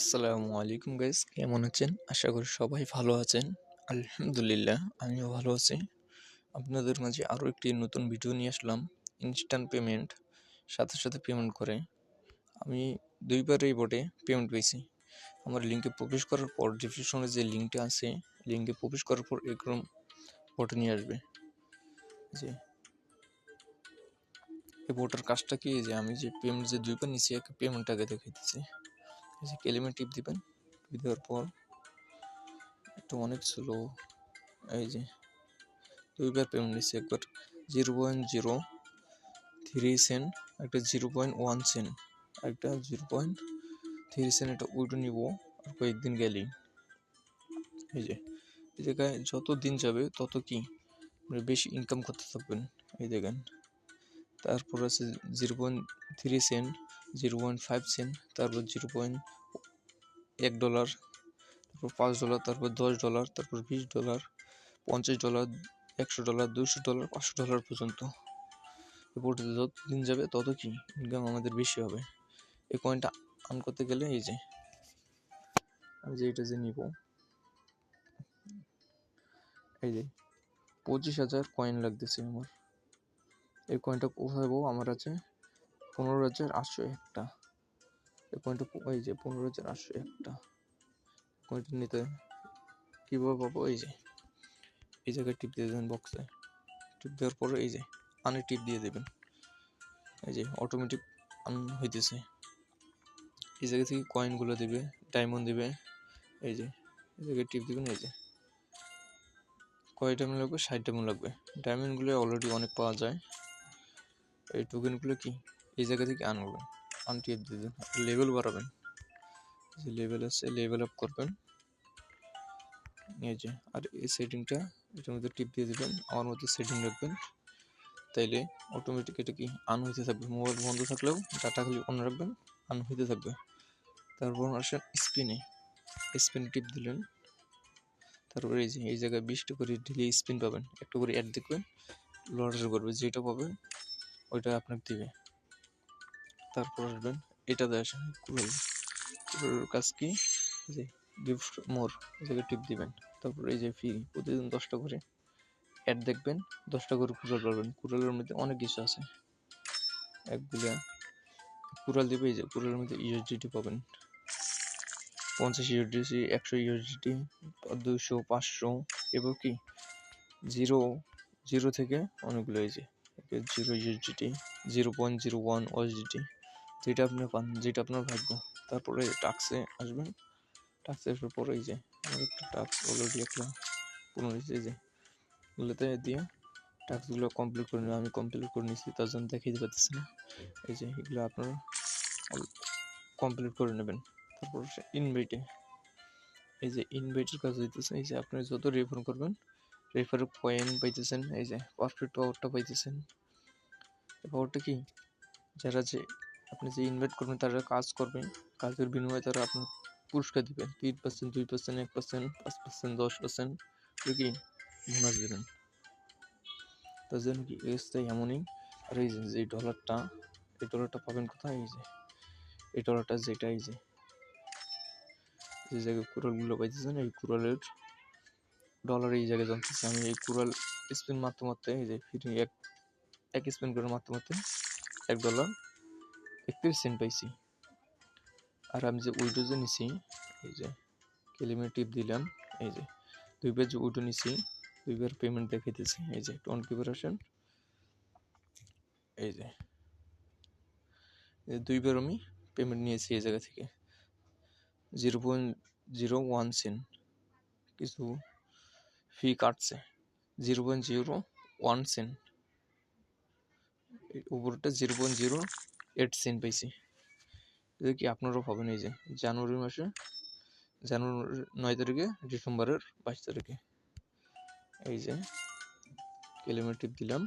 আসসালামু আলাইকুম গাইজ কেমন আছেন? আশা করি সবাই ভালো আছেন। আলহামদুলিল্লাহ, আমিও ভালো আছি। আপনাদের মাঝে আরও একটি নতুন ভিডিও নিয়ে আসলাম ইনস্ট্যান্ট পেমেন্ট সাথে সাথে পেমেন্ট করে। আমি দুইবার এই বোর্ডে পেমেন্ট পেয়েছি। আমার লিঙ্কে প্রবেশ করার পর ডিসক্রিপশনে যে লিঙ্কটা আছে লিঙ্কে প্রবেশ করার পর এরকম বোর্ডে নিয়ে আসবে। যে, এই বোর্ডের কাজটা কি? যে, আমি যে পেমেন্ট যে দুইবার নিয়েছি, এক পেমেন্টটাকে দিচ্ছি এই যে টিপ দিবেন, টিপ দেওয়ার পর একটু অনেক স্লো এই যে দুইবার পেমেন্ট নিচ্ছে। একবার zero point zero three cent একটা জিরো পয়েন্ট ওয়ান সেন্ট একটা জিরো পয়েন্ট থ্রি সেন্ট এটা উইডো নিব আর কয়েকদিন গেলেই। এই যে, এই জায়গায় যত দিন যাবে তত কি? আপনি বেশি ইনকাম করতে থাকবেন, এই দেখেন। তারপর আছে zero point three cent zero point five cent, তারপর জিরো পয়েন্ট এক ডলার, তারপর পাঁচ ডলার, তারপর দশ ডলার, তারপর বিশ ডলার, পঞ্চাশ ডলার, একশো ডলার দুশো ডলার, পাঁচশো ডলার পর্যন্ত। এরপরে যত দিন যাবে তত কি ইনকাম আমাদের বেশি হবে। এই কয়েনটা আর্ন করতে গেলে এই যে, আমি যে এটা যে নিব, এই যে পঁচিশ হাজার কয়েন লাগতেছে আমার। এই কয়েনটা কোথায় পাবো আমার আছে পনেরো হাজার আটশো একটা। এই কয়েনটা এই যে পনেরো হাজার আটশো একটা। কয়েনটা নিতে কীভাবে পাবো? এই যে, এই জায়গায় টিপ দিয়ে দেবেন বক্সে টিপ দেওয়ার পরে এই যে, আনে টিপ দিয়ে দেবেন। এই যে অটোমেটিক আন হইতেছে। এই জায়গা থেকে কয়েনগুলো দিবে ডায়মন্ড দিবে। এই যে, এই জায়গায় টিপ দিবেন, এই যে। কয় ডায়মন্ড লাগবে? ষাট ডায়মন্ড লাগবে ডায়মন্ডগুলো অলরেডি অনেক পাওয়া যায়। এই টোকেনগুলো কি? এই জায়গা থেকে আনবেন আন টিপ দিয়ে দেন লেভেল বাড়াবেন। যে লেভেল আছে লেভেল আপ করবেন। এই যে, আর এই সেটিংটা এটার মধ্যে টিপ দিয়ে দেবেন, আমার মধ্যে সেটিং রাখবেন। তাইলে অটোমেটিক এটা কি আন হইতে থাকবে? মোবাইল বন্ধ থাকলেও ডাটা খালি অন রাখবেন আন হইতে থাকবে। তারপর আসেন স্পিনে স্পিনে টিপ দিলেন। তারপরে এই যে, এই জায়গায় বিশটা করে ডেলি স্পিন পাবেন। একটু করে অ্যাড দেখবেন লটারি করবে, যেটা পাবে, ওইটা আপনাকে দিবে। তারপর আসবেন। এটাতে আসেন কুড়াল কুড়ালের কাজ কি? যে গিফট মোর জায়গায় টিপ দিবেন। তারপর এই যে ফি, প্রতিদিন দশটা করে অ্যাড দেখবেন, দশটা করে কুড়াল পাবেন। কুড়ালের মধ্যে অনেক কিছু আছে। একগুলা কুড়াল দিবে এই যে, কুড়ালের মধ্যে ইউএসডিটি পাবেন। পঞ্চাশ ইউএসডিটি একশো ইউএসডিটি দুশো পাঁচশো এবং কি? জিরো জিরো থেকে অনেকগুলো এই যে zero USDT zero point zero one USDT যেটা আপনি পান, যেটা আপনার ভাগ্য। তারপরে টাক্সে আসবেন। টাক্সে আসার পরে এই যে, আমার একটা টাক্স অলরেডি একটা এই যে এগুলোতে দিয়ে টাস্কগুলো কমপ্লিট করে আমি কমপ্লিট করে নিয়েছি তার জন্য দেখিয়ে দিতে না। এই যে, এগুলো আপনারা কমপ্লিট করে নেবেন। তারপর ইনভাইটে এই যে ইনভাইটের কাজ হইতেছে, এই যে, আপনি যত রেফার করবেন রেফার পয়েন্ট পাইতেছেন, এই যে পারফেক্ট পাওয়ারটা পাইতেছেন। পাওয়ারটা কি? যারা যে আপনি যে ইনভাইট করবেন, তারা কাজ করবে। কাজের বিনিময়ে তারা আপনার পুরস্কার দেবেন। তিন পার্সেন্ট দুই পার্সেন্ট এক পার্সেন্ট পাঁচ পার্সেন্ট দশ পার্সেন্ট কি? বোনাস দেবেন। তার জন্য কি? এসটা এমনই। আর এই যে ডলারটা এই ডলারটা পাবেন কোথায়? এই যে, এই ডলারটা যেটা, এই যে যে জায়গায় কুড়ালগুলো পাইতেছেন, এই কুড়ালের ডলার এই জায়গায় জানতেছে আমি এই কুড়াল স্পিন মারতে মারতে, এই যে, ফিরে এক এক স্পিন করে মারতে মারতে এক ডলার একত্রিশ পাইছি। আর আমি যে উইডো যে নিছি, এই যে কেলিমে টিপ দিলাম, এই যে দুইবার যে উইডো নিছি দুইবার পেমেন্ট দেখাইতেছি, এই যে টোন কিবার আসেন। এই যে দুইবার আমি পেমেন্ট নিয়েছি এই জায়গা থেকে। Zero point zero one cent কিছু ফি কাটছে। Zero point zero one cent উপরটা zero point zero eight cent পাইছি। এটা কি আপনারাও পাবেন এই যে, জানুয়ারি মাসে, জানুয়ারি নয় তারিখে, ডিসেম্বরের বাইশ তারিখে। এই যে কিলোমিটার দিলাম।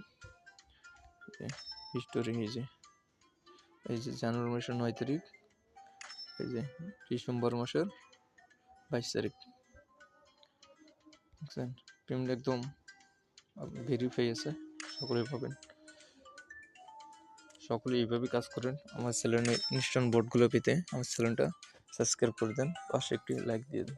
হিস্টোরি এই যে এই যে জানুয়ারি মাসের নয় তারিখ, এই যে, ডিসেম্বর মাসের বাইশ তারিখ। বুঝছেন? পেমেন্ট একদম ভেরিফাই আছে, সকলেই পাবেন। সকলে এইভাবে কাজ করেন। আমার স্যালনে ইনস্ট্যান্ট বোর্ডগুলো পেতে আমার স্যালনটা সাবস্ক্রাইব করে দেন, পাশে একটি লাইক দিয়ে দেন।